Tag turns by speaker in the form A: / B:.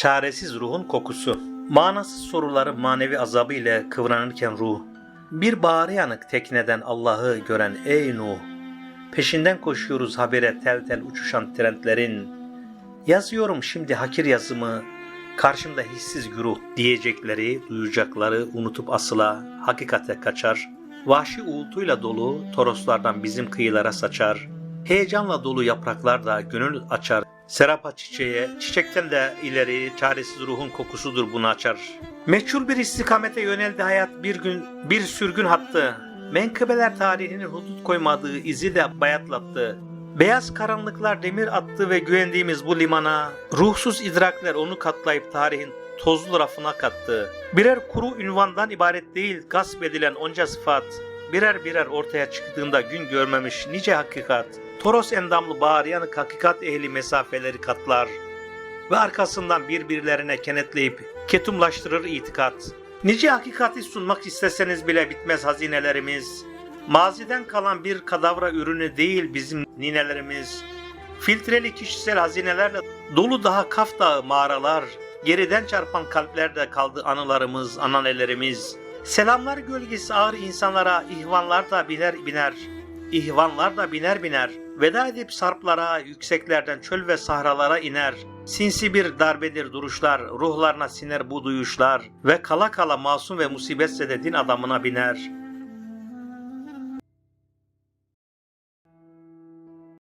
A: Çaresiz ruhun kokusu. Manasız soruları manevi azabı ile kıvranırken ruh. Bir bağrı yanık tekneden Allah'ı gören ey Nuh. Peşinden koşuyoruz habere tel tel uçuşan trendlerin. Yazıyorum şimdi hakir yazımı. Karşımda hissiz güruh diyecekleri, duyacakları unutup asıla hakikate kaçar. Vahşi uğultuyla dolu toroslardan bizim kıyılara saçar. Heyecanla dolu yapraklar da gönül açar. Serapa çiçeğe, çiçekten de ileri çaresiz ruhun kokusudur bunu açar. Meçhul bir istikamete yöneldi hayat bir gün bir sürgün hattı. Menkıbeler tarihinin hudut koymadığı izi de bayatlattı. Beyaz karanlıklar demir attı ve güvendiğimiz bu limana ruhsuz idrakler onu katlayıp tarihin tozlu rafına kattı. Birer kuru ünvandan ibaret değil gasp edilen onca sıfat. Birer birer ortaya çıktığında gün görmemiş nice hakikat. Toros endamlı bağıryanık hakikat ehli mesafeleri katlar. Ve arkasından birbirlerine kenetleyip ketumlaştırır itikat. Nice hakikati sunmak isteseniz bile bitmez hazinelerimiz. Maziden kalan bir kadavra ürünü değil bizim ninelerimiz. Filtreli kişisel hazinelerle dolu daha kaf dağı mağaralar. Geriden çarpan kalplerde kaldı anılarımız, ananelerimiz. Selamlar gölgesi ağır insanlara ihvanlar da biner biner. İhvanlar da biner biner. Veda edip sarplara, yükseklerden çöl ve sahralara iner. Sinsi bir darbedir duruşlar, ruhlarına siner bu duyuşlar. Ve kala kala masum ve musibetse de din adamına biner.